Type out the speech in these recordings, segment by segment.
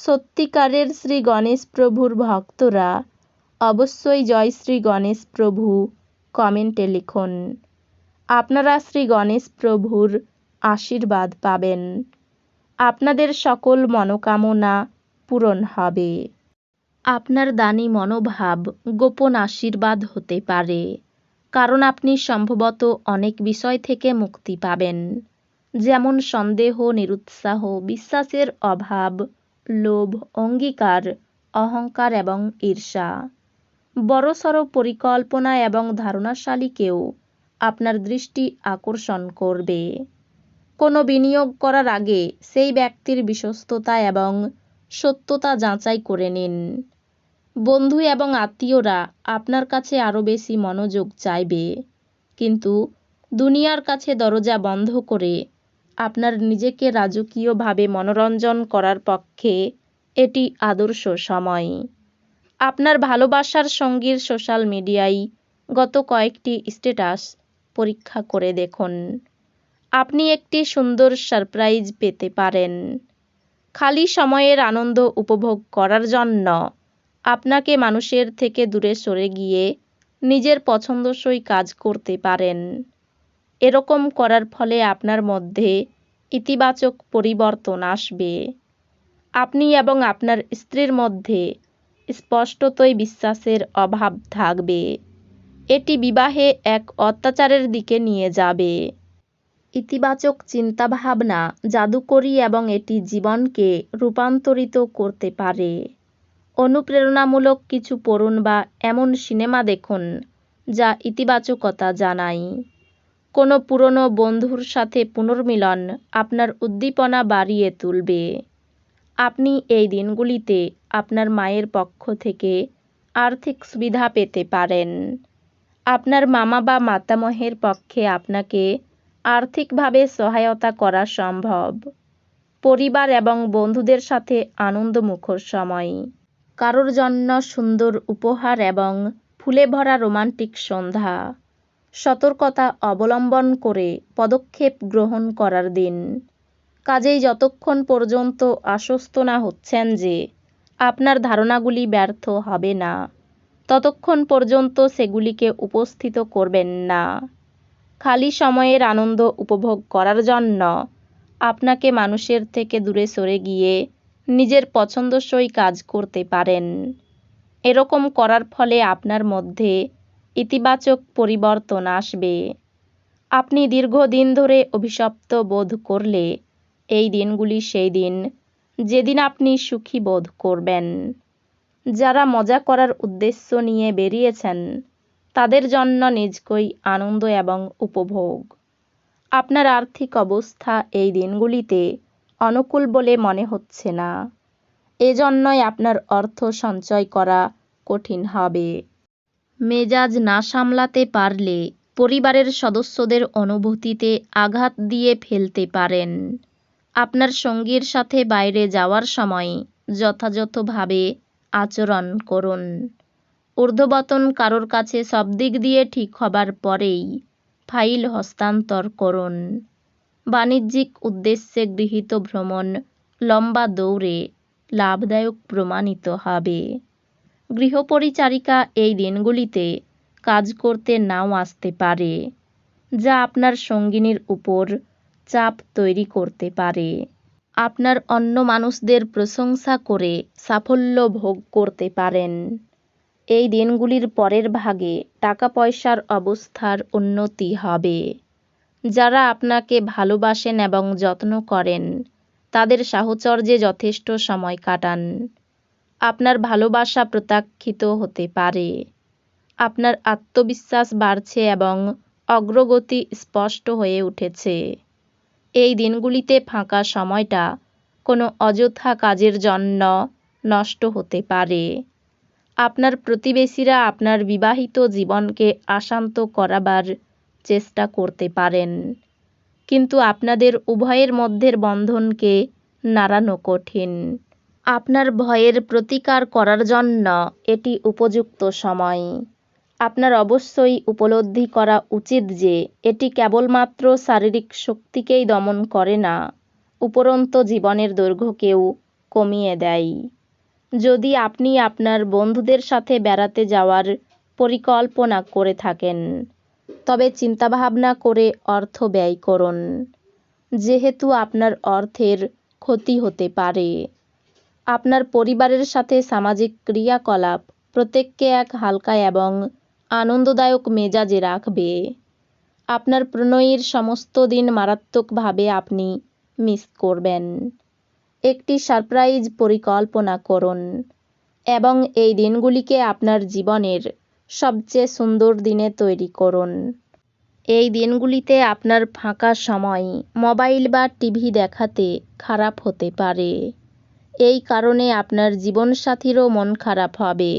সত্যিকারের শ্রী গণেশ প্রভুর ভক্তরা অবশ্যই জয় শ্রী গণেশ প্রভু কমেন্টে লিখুন। আপনারা শ্রী গণেশ প্রভুর আশীর্বাদ পাবেন। আপনাদের সকল মনোকামনা পূরণ হবে। আপনার দানি মনোভাব গোপন আশীর্বাদ হতে পারে, কারণ আপনি সম্ভবত অনেক বিষয় থেকে মুক্তি পাবেন, যেমন সন্দেহ, নিরুৎসাহ, বিশ্বাসের অভাব লোভ, অঙ্গীকার, অহংকার এবং ঈর্ষা। বড়সড় পরিকল্পনা এবং ধারণাশালীকেও আপনার দৃষ্টি আকর্ষণ করবে। কোনো বিনিয়োগ করার আগে সেই ব্যক্তির বিশ্বস্ততা এবং সত্যতা যাচাই করে নিন। বন্ধু এবং আত্মীয়রা আপনার কাছে আরও বেশি মনোযোগ চাইবে। কিন্তু দুনিয়ার কাছে দরজা বন্ধ করে আপনার নিজেকে রাজকীয়ভাবে মনোরঞ্জন করার পক্ষে এটি আদর্শ সময়। আপনার ভালোবাসার সঙ্গীর সোশ্যাল মিডিয়ায় গত কয়েকটি স্ট্যাটাস পরীক্ষা করে দেখুন। আপনি একটি সুন্দর সারপ্রাইজ পেতে পারেন। খালি সময়ের আনন্দ উপভোগ করার জন্য আপনাকে মানুষের থেকে দূরে সরে গিয়ে নিজের পছন্দসই কাজ করতে পারেন। এরকম করার ফলে আপনার মধ্যে ইতিবাচক পরিবর্তন আসবে। আপনি এবং আপনার স্ত্রীর মধ্যে স্পষ্টতই বিশ্বাসের অভাব থাকবে। এটি বিবাহে এক অত্যাচারের দিকে নিয়ে যাবে। ইতিবাচক চিন্তাভাবনা জাদুকরী এবং এটি জীবনকে রূপান্তরিত করতে পারে। অনুপ্রেরণামূলক কিছু পড়ুন বা এমন সিনেমা দেখুন যা ইতিবাচকতা জানায়। কোনো পুরনো বন্ধুর সাথে পুনর্মিলন আপনার উদ্দীপনা বাড়িয়ে তুলবে। আপনি এই দিনগুলিতে আপনার মায়ের পক্ষ থেকে আর্থিক সুবিধা পেতে পারেন। আপনার মামা বা মাতামহের পক্ষে আপনাকে আর্থিকভাবে সহায়তা করা সম্ভব। পরিবার এবং বন্ধুদের সাথে আনন্দমুখর সময়। কারোর জন্য সুন্দর উপহার এবং ফুলে ভরা রোমান্টিক সন্ধ্যা। সতর্কতা অবলম্বন করে পদক্ষেপ গ্রহণ করার দিন। কাজেই যতক্ষণ পর্যন্ত আশ্বস্ত না হচ্ছেন যে আপনার ধারণাগুলি ব্যর্থ হবে না, ততক্ষণ পর্যন্ত সেগুলিকে উপস্থিত করবেন না। খালি সময়ের আনন্দ উপভোগ করার জন্য আপনাকে মানুষের থেকে দূরে সরে গিয়ে নিজের পছন্দসই কাজ করতে পারেন। এরকম করার ফলে আপনার মধ্যে ইতিবাচক পরিবর্তন আসবে। আপনি দীর্ঘদিন ধরে অভিশপ্ত বোধ করলে এই দিনগুলি সেই দিন যেদিন আপনি সুখী বোধ করবেন। যারা মজা করার উদ্দেশ্য নিয়ে বেরিয়েছেন, তাদের জন্য নিজকই আনন্দ এবং উপভোগ। আপনার আর্থিক অবস্থা এই দিনগুলিতে অনুকূল বলে মনে হচ্ছে না। এজন্যই আপনার অর্থ সঞ্চয় করা কঠিন হবে। মেজাজ না সামলাতে পারলে পরিবারের সদস্যদের অনুভূতিতে আঘাত দিয়ে ফেলতে পারেন। আপনার সঙ্গীর সাথে বাইরে যাওয়ার সময় যথাযথভাবে আচরণ করুন। ঊর্ধ্ববতন কারোর কাছে সব দিক দিয়ে ঠিক হবার পরেই ফাইল হস্তান্তর করুন। বাণিজ্যিক উদ্দেশ্যে গৃহীত ভ্রমণ লম্বা দৌড়ে লাভদায়ক প্রমাণিত হবে। গৃহপরিচারিকা এই দিনগুলিতে কাজ করতে নাও আসতে পারে, যা আপনার সঙ্গিনীর উপর চাপ তৈরি করতে পারে। আপনার অন্য মানুষদের প্রশংসা করে সাফল্য ভোগ করতে পারেন। এই দিনগুলির পরের ভাগে টাকা পয়সার অবস্থার উন্নতি হবে। যারা আপনাকে ভালোবাসেন এবং যত্ন করেন, তাদের সাহচর্যে যথেষ্ট সময় কাটান। আপনার ভালোবাসা প্রত্যাখ্যিত হতে পারে। আপনার আত্মবিশ্বাস বাড়ছে এবং অগ্রগতি স্পষ্ট হয়ে উঠেছে। এই দিনগুলিতে ফাঁকা সময়টা কোনো অযথা কাজের জন্য নষ্ট হতে পারে। আপনার প্রতিবেশীরা আপনার বিবাহিত জীবনকে অশান্ত করাবার চেষ্টা করতে পারেন। কিন্তু আপনাদের উভয়ের মধ্যের বন্ধনকে নাড়ানো কঠিন। আপনার ভয়ের প্রতিকার করার জন্য এটি উপযুক্ত সময়। আপনার অবশ্যই উপলব্ধি করা উচিত যে এটি কেবলমাত্র শারীরিক শক্তিকেই দমন করে না, উপরন্ত জীবনের দৈর্ঘ্যকেও কমিয়ে দেয়। যদি আপনি আপনার বন্ধুদের সাথে বেড়াতে যাওয়ার পরিকল্পনা করে থাকেন, তবে চিন্তাভাবনা করে অর্থ ব্যয় করুন। যেহেতু আপনার অর্থের ক্ষতি হতে পারে আপনার পরিবারের সাথে সামাজিক ক্রিয়াকলাপ, প্রত্যেককে এক হালকা এবং আনন্দদায়ক মেজাজে রাখবে। আপনার প্রণয়ীর সমস্ত দিন মারাত্মকভাবে আপনি মিস করবেন। একটি সারপ্রাইজ পরিকল্পনা করুন এবং এই দিনগুলিকে আপনার জীবনের সবচেয়ে সুন্দর দিনে তৈরি করুন। এই দিনগুলিতে আপনার ফাঁকা সময় মোবাইল বা টিভি দেখাতে খারাপ হতে পারে। এই কারণে আপনার জীবনসাথীরও মন খারাপ হবে।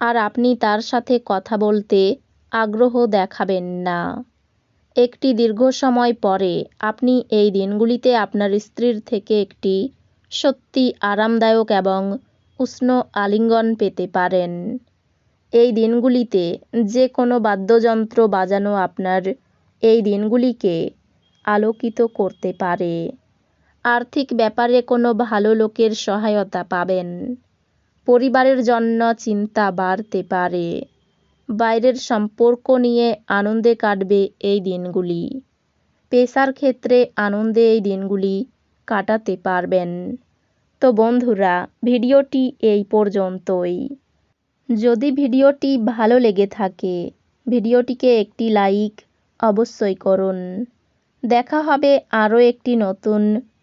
আর আপনি তার সাথে কথা বলতে আগ্রহ দেখাবেন না। একটি দীর্ঘ সময় পরে আপনি এই দিনগুলিতে আপনার স্ত্রীর থেকে একটি সত্যি আরামদায়ক এবং উষ্ণ আলিঙ্গন পেতে পারেন। এই দিনগুলিতে যে কোনো বাদ্যযন্ত্র বাজানো আপনার এই দিনগুলিকে আলোকিত করতে পারে। আর্থিক ব্যাপারে কোনো ভালো লোকের সহায়তা পাবেন। পরিবারের জন্য চিন্তা বাড়তে পারে। বাইরের সম্পর্ক নিয়ে আনন্দে কাটবে এই দিনগুলি। পেশার ক্ষেত্রে আনন্দে এই দিনগুলি কাটাতে পারবেন। তো বন্ধুরা, ভিডিওটি এই পর্যন্তই। যদি ভিডিওটি ভালো লেগে থাকে, ভিডিওটিকে একটি লাইক অবশ্যই করুন। দেখা হবে আরও একটি নতুন